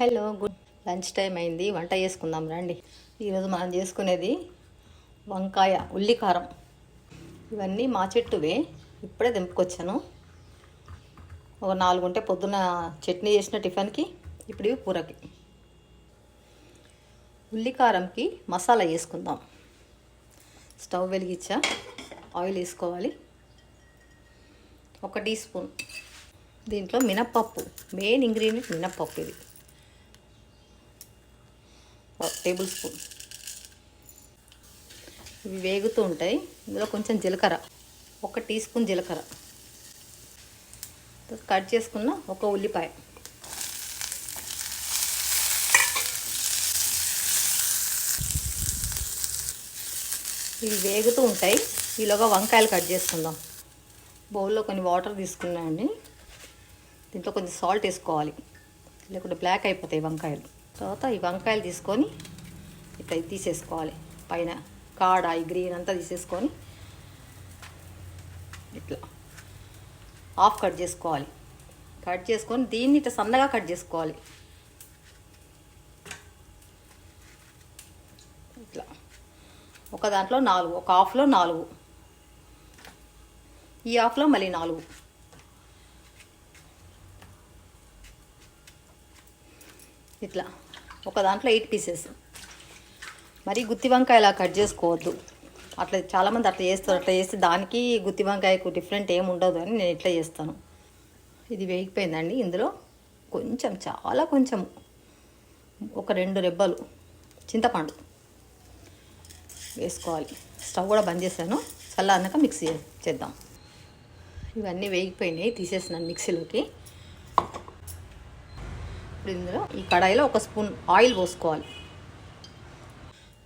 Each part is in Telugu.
హలో గుడ్ లంచ్ టైం అయింది. వంట చేసుకుందాం రండి. ఈరోజు మనం చేసుకునేది వంకాయ ఉల్లికారం. ఇవన్నీ మా చెట్టువే. ఇప్పుడే దింపుకొచ్చాను ఒక నాలుగు ఉంటే పొద్దున చట్నీ చేసిన టిఫిన్కి ఇప్పుడు ఇవి కూరకి. ఉల్లికారంకి మసాలా వేసుకుందాం. స్టవ్ వెలిగించా. ఆయిల్ వేసుకోవాలి. ఒక టీ స్పూన్. దీంట్లో మినప్పప్పు. మెయిన్ ఇంగ్రీడియంట్ మినప్పప్పు ఇది. Tablespoon. ఇవి వేగుతూ ఉంటాయి. ఇందులో కొంచెం జీలకర్ర. ఒక టీ స్పూన్ జీలకర్ర. కట్ చేసుకున్న ఒక ఉల్లిపాయ. ఇవి వేగుతూ ఉంటాయి. ఈలోగా వంకాయలు కట్ చేసుకుందాం. బౌల్లో కొన్ని వాటర్ తీసుకున్నాయండి దీంట్లో కొంచెం సాల్ట్ వేసుకోవాలి. లేకుంటే బ్లాక్ అయిపోతాయి వంకాయలు. తర్వాత ఈ వంకాయలు తీసుకొని ఇట్లా తీసేసుకోవాలి. పైన కాడ ఈ గ్రీన్ అంతా తీసేసుకొని ఇట్లా హాఫ్ కట్ చేసుకోవాలి. కట్ చేసుకొని దీన్ని ఇట్లా సన్నగా కట్ చేసుకోవాలి. ఇట్లా ఒక దాంట్లో నాలుగు ఒక హాఫ్లో నాలుగు. ఈ హాఫ్లో మళ్ళీ నాలుగు. ఇట్లా ఒక దాంట్లో ఎయిట్ పీసెస్. మరి గుత్తి వంకాయ ఇలా కట్ చేసుకోవద్దు. అట్లా చాలామంది అట్లా చేస్తారు. అట్లా చేస్తే దానికి గుత్తి వంకాయకు డిఫరెంట్ ఏమి ఉండదు అని నేను ఇట్లా చేస్తాను. ఇది వేగిపోయిందండి ఇందులో. కొంచెం చాలా కొంచెం. ఒక రెండు రెబ్బలు చింతపండు వేసుకోవాలి. స్టవ్ కూడా బంద్ చేశాను. చల్లారినాక మిక్సీ చేద్దాం. ఇవన్నీ వేగిపోయినాయి తీసేసినాను మిక్సీలోకి. ఇప్పుడు ఇందులో ఈ కడాయిలో ఒక స్పూన్ ఆయిల్ పోసుకోవాలి.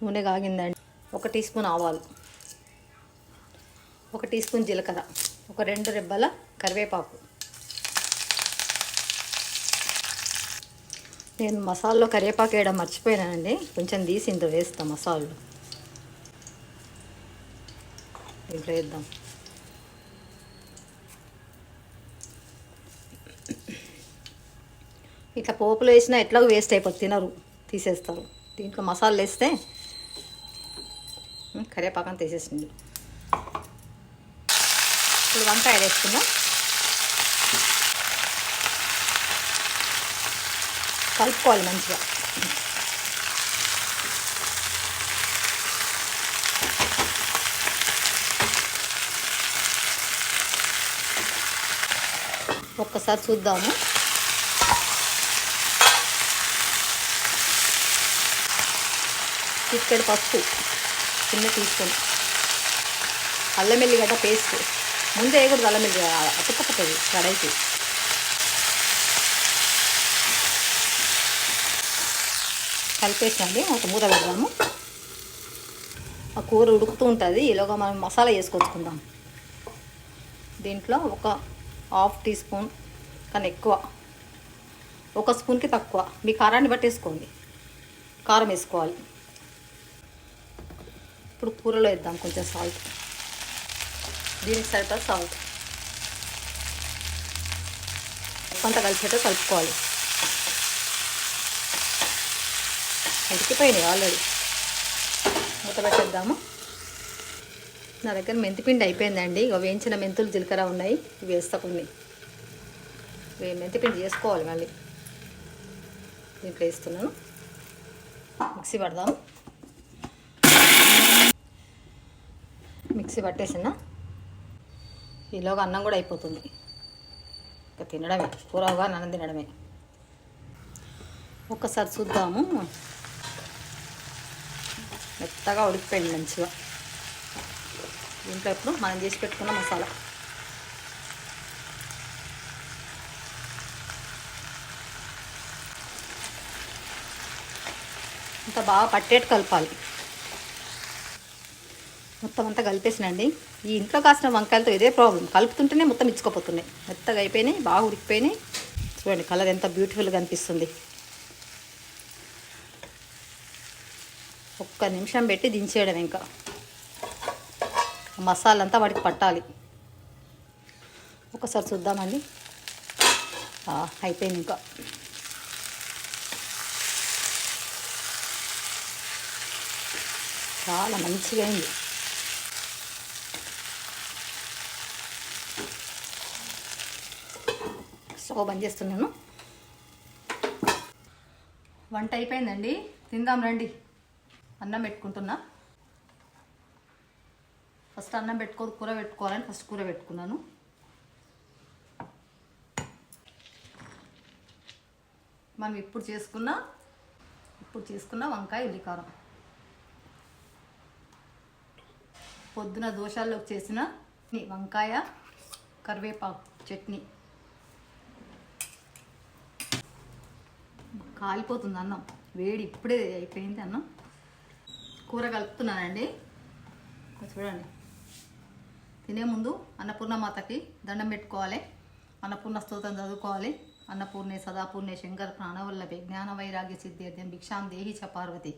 నూనె కాగిందండి. ఒక టీ స్పూన్ ఆవాలు. ఒక టీ స్పూన్ జీలకర్ర. ఒక రెండు రెబ్బల కరివేపాకు. నేను మసాలాలో కరివేపాకు వేయడం మర్చిపోయానండి. కొంచెం తీసి ఇంత వేస్తాం మసాలాలో. ఇప్పుడు వేద్దాం. ఇట్లా పోపులు వేసినా ఎట్లాగో వేస్ట్ అయిపోతుంది తినరు తీసేస్తారు. దీంట్లో మసాలాలు వేస్తే కరివేపాకం తీసేసింది ఇప్పుడు వంకాయ వేసుకుందాం కలుపుకోవాలి మంచిగా. ఒక్కసారి చూద్దాము. చిక్కడి పప్పు. చిన్న తీసుకొని. అల్లం ఎల్లిగడ్డ పేస్ట్. ముందే వేయకూడదు అల్లం ఎల్లిగడ్డ అతుక్కపోతుంది కడాయికి. కలిపేసండి ఒక మూత పెడదాము. ఆ కూర ఉడుకుతూ ఉంటుంది ఈలోగా మనం మసాలా వేసుకొచ్చుకుందాం. దీంట్లో ఒక హాఫ్ టీ స్పూన్ కానీ ఎక్కువ. ఒక స్పూన్కి తక్కువ. మీ కారాన్ని బట్టి వేసుకోండి కారం వేసుకోవాలి. ఇప్పుడు కూరలో వేద్దాం కొంచెం సాల్ట్ దీనికి సరిపడా సాల్ట్ కొంత కలిసేట కలుపుకోవాలి. ఉడికిపోయినాయి ఆల్రెడీ మూత పెట్టేద్దాము. నా దగ్గర మెంతిపిండి అయిపోయిందండి. ఇక వేయించిన మెంతులు జీలకర్ర ఉన్నాయి. ఇవి వేస్తా కొన్ని. మెంతిపిండి చేసుకోవాలి మళ్ళీ. దీంట్లో వేస్తున్నాను. మిక్సీ పడదాము. మిక్సీ పట్టేసిన ఈలోగా అన్నం కూడా అయిపోతుంది. ఇంకా తినడమే. కూరగా అన్నం తినడమే. ఒక్కసారి చూద్దాము. మెత్తగా ఉడికిపోయింది మంచిగా. దీంట్లో ఇప్పుడు మనం చేసి పెట్టుకున్న మసాలా. అంత బాగా పట్టేట్టు కలపాలి. మొత్తం అంతా కలిపేసినండి. ఈ ఇంట్లో కాసిన వంకాయలతో ఇదే ప్రాబ్లం కలుపుతుంటేనే మొత్తం ఇచ్చుకోపోతున్నాయి. మెత్తగా అయిపోయినాయి బాగా ఉడికిపోయినాయి. చూడండి కలర్ ఎంత బ్యూటిఫుల్గా అనిపిస్తుంది. ఒక్క నిమిషం పెట్టి దించేయడం ఇంకా. మసాలా అంతా వాటికి పట్టాలి. ఒకసారి చూద్దామండి. అయిపోయింది ఇంకా. చాలా మంచిగా అయింది. స్టవ్ బంద్ చేస్తున్నాను. వంట అయిపోయిందండి. తిందాం రండి. అన్నం పెట్టుకుంటున్నా. ఫస్ట్ అన్నం పెట్టుకో కూర పెట్టుకోవాలని ఫస్ట్ కూర పెట్టుకున్నాను. మనం ఇప్పుడు చేసుకున్న ఇప్పుడు చేసుకున్న వంకాయ ఉల్లికారం. పొద్దున దోషాల్లోకి చేసిన వంకాయ కరివేపాకు చట్నీ. కాలిపోతుంది అన్నం. వేడి ఇప్పుడే అయిపోయింది అన్నం. కూర కలుపుతున్నానండి. చూడండి. తినే ముందు అన్నపూర్ణ మాతకి దండం పెట్టుకోవాలి. అన్నపూర్ణ స్తోత్రం చదువుకోవాలి. అన్నపూర్ణే సదాపూర్ణే శంకర ప్రాణవల్లభే జ్ఞాన వైరాగ్య సిద్ధ్యర్థం భిక్షాం దేహి చ పార్వతి.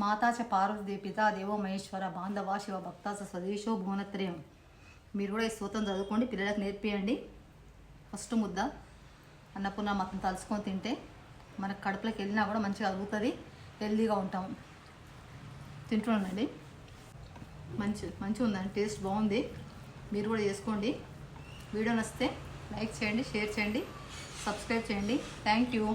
మాతా చ పార్వతి పితా దేవో మహేశ్వర బాంధవా శివ భక్త స్వదేశో భువనత్రయం. మీరు కూడా ఈ స్తోత్రం చదువుకోండి పిల్లలకు నేర్పియండి. ఫస్ట్ ముద్ద అన్నపూర్ణ మాతను తలుచుకొని తింటే మనకు కడుపులోకి వెళ్ళినా కూడా మంచిగా అదుగుతుంది హెల్దీగా ఉంటాం. తింటున్నానండి. మంచి మంచిగా ఉందండి టేస్ట్ బాగుంది. మీరు కూడా చేసుకోండి. వీడియో నచ్చితే లైక్ చేయండి షేర్ చేయండి సబ్స్క్రైబ్ చేయండి. Thank you.